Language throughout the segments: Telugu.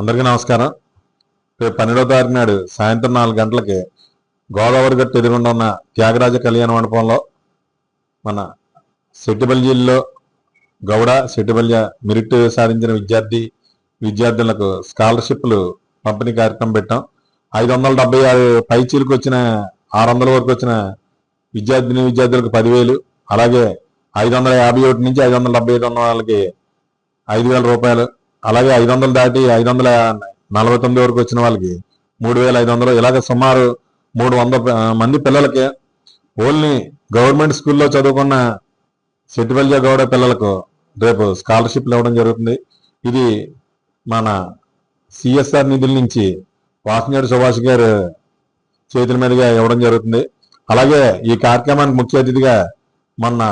అందరికీ నమస్కారం. రేపు పన్నెండవ తారీఖు నాడు సాయంత్రం నాలుగు గంటలకి గోదావరి గట్టు ఎదురుగుండా ఉన్న త్యాగరాజ కళ్యాణ మండపంలో మన సెట్టిబల్జిలో గౌడ సెట్టిబల్య మెరిట్ సాధించిన విద్యార్థి విద్యార్థులకు స్కాలర్షిప్లు పంపిణీ కార్యక్రమం పెట్టాం. ఐదు వందల డెబ్బై ఆరు పైచీలకు వచ్చిన ఆరు వందల వరకు వచ్చిన విద్యార్థిని విద్యార్థులకు పదివేలు అలాగే ఐదు వందల యాభై ఒకటి నుంచి ఐదు వందల డెబ్బై ఐదు ఉన్న వాళ్ళకి ఐదు వేల రూపాయలు అలాగే ఐదు వందలు దాటి ఐదు వందల నలభై తొమ్మిది వరకు వచ్చిన వాళ్ళకి మూడు వేల ఐదు వందలు ఇలాగ సుమారు మూడు వందల మంది పిల్లలకి ఓన్లీ గవర్నమెంట్ స్కూల్లో చదువుకున్న సెట్టిపల్లి గౌడ పిల్లలకు రేపు స్కాలర్షిప్లు ఇవ్వడం జరుగుతుంది. ఇది మన సిఎస్ఆర్ నిధుల నుంచి వాసంగాడి సుభాష్ గారు చేతుల మీదుగా ఇవ్వడం జరుగుతుంది. అలాగే ఈ కార్యక్రమానికి ముఖ్య అతిథిగా మొన్న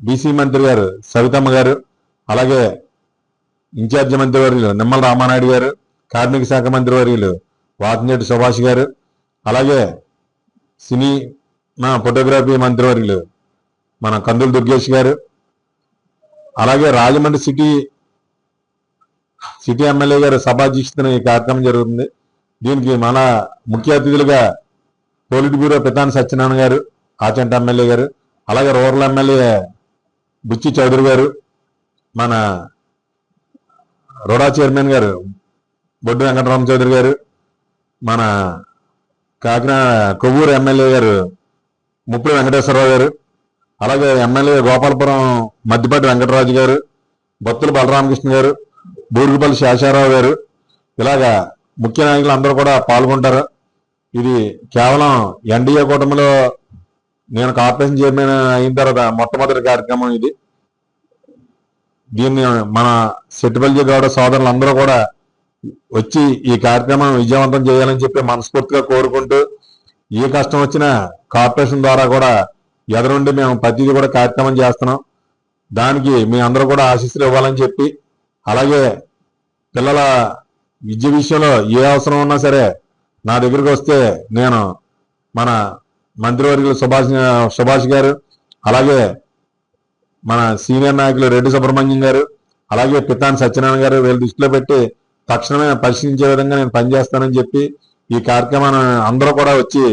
బీసీ మంత్రి గారు సవితమ్మ గారు అలాగే ఇన్ఛార్జి మంత్రి వర్యులు నిమ్మల రామానాయుడు గారు కార్మిక శాఖ మంత్రి వర్యులు వాతినేటి సుభాష్ గారు అలాగే సినీ మా ఫోటోగ్రఫీ మంత్రి వర్యులు మన కందుల దుర్గేష్ గారు అలాగే రాజమండ్రి సిటీ సిటీ ఎమ్మెల్యే గారు సభాధ్యక్షతన ఈ కార్యక్రమం జరుగుతుంది. దీనికి మన ముఖ్య అతిథులుగా పోలిట్ బ్యూరో పితాన్ సత్యనారాయణ గారు ఆచంట ఎమ్మెల్యే గారు అలాగే రూరల్ ఎమ్మెల్యే బుచ్చి చౌదరి గారు మన రోడా చైర్మన్ గారు బొడ్డు వెంకటరామ చౌదరి గారు మన కాకినాడ కొవ్వూరు ఎమ్మెల్యే గారు ముప్పుడు వెంకటేశ్వరరావు గారు అలాగే ఎమ్మెల్యే గోపాలపురం మద్దిపాటి వెంకటరాజు గారు బత్తుల బలరామకృష్ణ గారు బూరుగుపల్లి శేషారావు గారు ఇలాగా ముఖ్య నాయకులు అందరూ కూడా పాల్గొంటారు. ఇది కేవలం ఎన్డీఏ కూటమిలో నేను కార్పొరేషన్ చైర్మన్ అయిన తర్వాత మొట్టమొదటి కార్యక్రమం ఇది. దీన్ని మన సెట్టిపల్లి గౌడ సోదరులు అందరూ కూడా వచ్చి ఈ కార్యక్రమం విజయవంతం చేయాలని చెప్పి మనస్ఫూర్తిగా కోరుకుంటూ ఏ కష్టం వచ్చినా కార్పొరేషన్ ద్వారా కూడా ఎదురుండి మేము ప్రతిదీ కూడా కార్యక్రమం చేస్తున్నాం. దానికి మీ అందరూ కూడా ఆశీస్సులు ఇవ్వాలని చెప్పి అలాగే పిల్లల విద్య విషయంలో ఏ అవసరం ఉన్నా సరే నా దగ్గరికి వస్తే నేను మన మంత్రివర్యులు సుభాష్ సుభాష్ గారు అలాగే మన సీనియర్ నాయకులు రెడ్డి సుబ్రహ్మణ్యం గారు అలాగే పితాన్ సత్యనారాయణ గారు వీళ్ళ దృష్టిలో పెట్టి తక్షణమే పరిశీలించే విధంగా నేను పనిచేస్తానని చెప్పి ఈ కార్యక్రమాన్ని అందరూ కూడా వచ్చి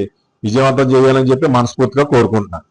విజయవంతం చేయాలని చెప్పి మనస్ఫూర్తిగా కోరుకుంటున్నాను.